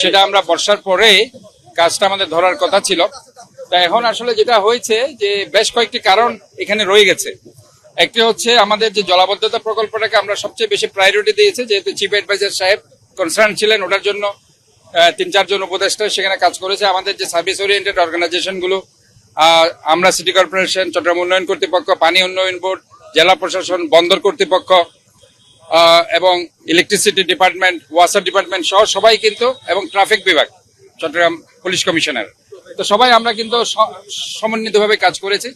সেটা আমরা বর্ষার পরে কাজটা আমাদের ধরার কথা ছিল। তা এখন আসলে যেটা হয়েছে যে বেশ কয়েকটি কারণ এখানে রয়ে গেছে। একটি হচ্ছে আমাদের যে জলাবদ্ধতা প্রকল্পটাকে আমরা সবচেয়ে বেশি প্রায়োরিটি দিয়েছি, যেহেতু চিফ অ্যাডভাইজার সাহেব কনসার্ন ছিলেন ওটার জন্য তিন চারজন উপদেষ্টা সেখানে কাজ করেছে। আমাদের যে সার্ভিস ওরিয়েন্টেড অর্গানাইজেশনগুলো আমরা সিটি কর্পোরেশন চট্টগ্রাম উন্নয়ন কর্তৃপক্ষ, পানি উন্নয়ন বোর্ড, জেলা প্রশাসন, বন্দর কর্তৃপক্ষ এবং ইলেকট্রিসিটি ডিপার্টমেন্ট ওয়াসার ডিপার্টমেন্ট সহ সবাই কিন্তু এবং ট্রাফিক বিভাগ চট্টগ্রাম পুলিশ কমিশনার তো সবাই আমরা কিন্তু সমন্বিতভাবে কাজ করেছি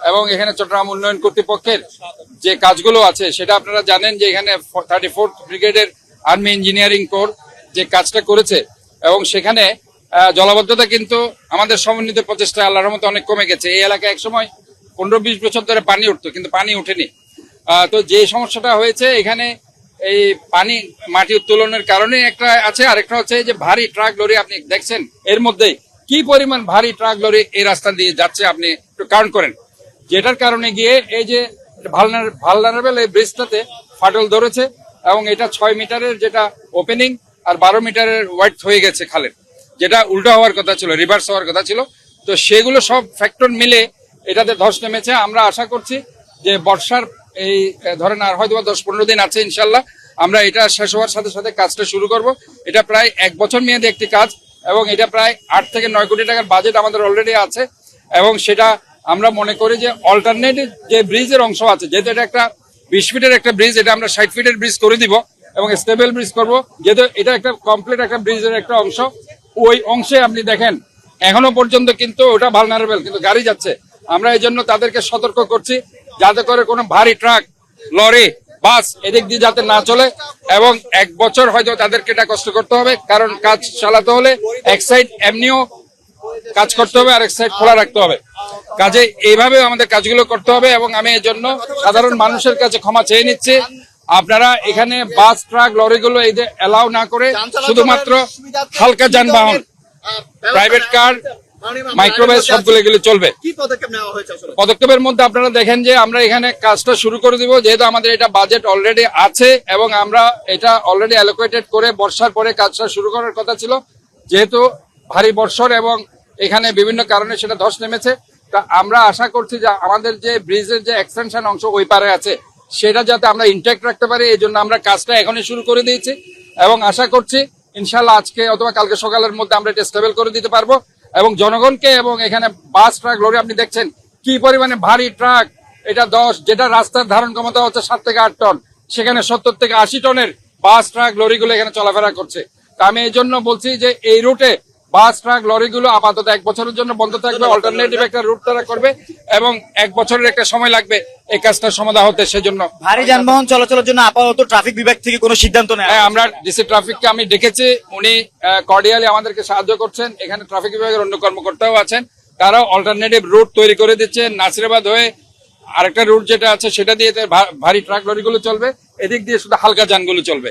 এবং এখানে চট্টগ্রাম উন্নয়ন কর্তৃপক্ষের যে কাজগুলো আছে সেটা আপনারা জানেন যে এখানে থার্টি ফোর্থ ব্রিগেডের আর্মি ইঞ্জিনিয়ারিং কোর যে কাজটা করেছে এবং সেখানে জলাবদ্ধতা কিন্তু আমাদের সমন্বিত প্রচেষ্টা আল্লাহর মতো অনেক কমে গেছে। এই এলাকায় একসময় পনেরো বিশ বছর ধরে পানি উঠতো কিন্তু পানি আহ, তো যে সমস্যাটা হয়েছে, এখানে এই পানি, মাটি উত্তোলনের কারণে একটা আছে, আরেকটা হচ্ছে যে ভারী ট্রাক লরি আপনি দেখছেন, এর মধ্যে কি পরিমাণ ভারী ট্রাক লরি এই রাস্তা দিয়ে যাচ্ছে আপনি একটু কাউন্ট করেন। যেটার কারণে গিয়ে এই যে ভালনারেবল এই ব্রিজটাতে ফাটল ধরেছে এবং এটা ছয় মিটারের যেটা ওপেনিং আর বারো মিটারের ওয়াইড হয়ে গেছে খালের, যেটা উল্টো হওয়ার কথা ছিল রিভার্স হওয়ার কথা ছিল। তো সেগুলো সব ফ্যাক্টর মিলে এটাতে ধস নেমেছে। আমরা আশা করছি যে বর্ষার এই ধরেন আর হয়তো দশ পনেরো দিন আছে ইনশাল্লাহ, আমরা এটা শেষ হওয়ার সাথে সাথে কাজটা শুরু করব। এটা প্রায় এক বছর মেয়াদী একটি কাজ এবং এটা প্রায় আট থেকে নয় কোটি টাকার বাজেট আমাদের অলরেডি আছে এবং সেটা আমরা মনে করি যে অল্টারনেটিভ যে ব্রিজের অংশ আছে, যেহেতু এটা একটা বিশ ফিটের একটা ব্রিজ, এটা আমরা ষাট ফিটের ব্রিজ করে দিব এবং স্টেবল ব্রিজ করব। যেহেতু এটা একটা কমপ্লিট একটা ব্রিজের একটা অংশ, ওই অংশে আপনি দেখেন, এখনও পর্যন্ত কিন্তু ওটা ভালনারেবল কিন্তু গাড়ি যাচ্ছে। আমরা এই জন্য তাদেরকে সতর্ক করছি। যাতে করে কোনো ভারী ট্রাক লরি বাস এদিক দিয়ে যাতে না চলে এবং এক বছর হয়তো তাদেরকে এটা কষ্ট করতে হবে। কারণ কাজ চালাতে হলে এক সাইড এমনিও কাজ করতে হবে আর এক সাইড খোলা রাখতে হবে। কাজে এইভাবে আমাদের কাজগুলো করতে হবে এবং আমি এর জন্য সাধারণ মানুষের কাছে ক্ষমা চেয়ে নিচ্ছি। আপনারা এখানে বাস ট্রাক লরিগুলো এই অ্যালাউ না করে শুধুমাত্র হালকা যানবাহন প্রাইভেট কার মাইক্রোবাস সবগুলো এগুলো চলবে। কি পদক্ষেপ নেওয়া হয়েছে আসলে? পদক্ষেপের মধ্যে আপনারা দেখেন যে আমরা এখানে কাজটা শুরু করে দিব যেহেতু আমাদের এটা বাজেট অলরেডি আছে এবং আমরা এটা অলরেডি অ্যালোকেটেড করে বর্ষার পরে কাজটা শুরু করার কথা ছিল। যেহেতু ভারী বর্ষণ এবং এখানে বিভিন্ন কারণে সেটা ধস নেমেছে তা আমরা আশা করছি যে আমাদের যে ব্রিজের যে এক্সটেনশন অংশ ওই পারে আছে সেটা যাতে আমরা ইনটেক্ট রাখতে পারি এই জন্য আমরা কাজটা এখনই শুরু করে দিয়েছি। এবং আশা করছি ইনশাল্লাহ আজকে অথবা কালকে সকালের মধ্যে আমরা এটা স্টেবল করে দিতে পারব। এবং জনগণকে এবং এখানে বাস ট্রাক, লরি, আপনি দেখছেন কি পরিমাণে ভারী ট্রাক। এটা দশ, যেটা রাস্তার ধারণ ক্ষমতা হচ্ছে সাত থেকে আট টন, সেখানে সত্তর থেকে আশি টনের বাস, ট্রাক, লরিগুলো এখানে চলাফেরা করছে। তা আমি এই জন্য বলছি যে এই রুটে বাস ট্রাক লরিগুলো আপাতত এক বছরের জন্য বন্ধ থাকবে অল্টারনেটিভ একটা রুট তারা করবে এবং এক বছরের একটা সময় লাগবে এই কাজটা সমাধা হতে সেজন্য। ভারী যানবাহন চলাচলের জন্য আপাতত ট্রাফিক বিভাগ থেকে কোনো সিদ্ধান্ত নেই হ্যাঁ আমরা ডিসি ট্রাফিককে আমি ডেকেছি উনি কর্ডিয়ালি আমাদেরকে সাহায্য করছেন এখানে ট্রাফিক বিভাগের অন্য কর্মকর্তাও আছেন তারাও অল্টারনেটিভ রুট তৈরি করে দিচ্ছেন নাসিরাবাদ হয়ে আরেকটা রুট যেটা আছে সেটা দিয়ে ভারী ট্রাক লরিগুলো চলবে এদিক দিয়ে শুধু হালকা যানগুলো চলবে।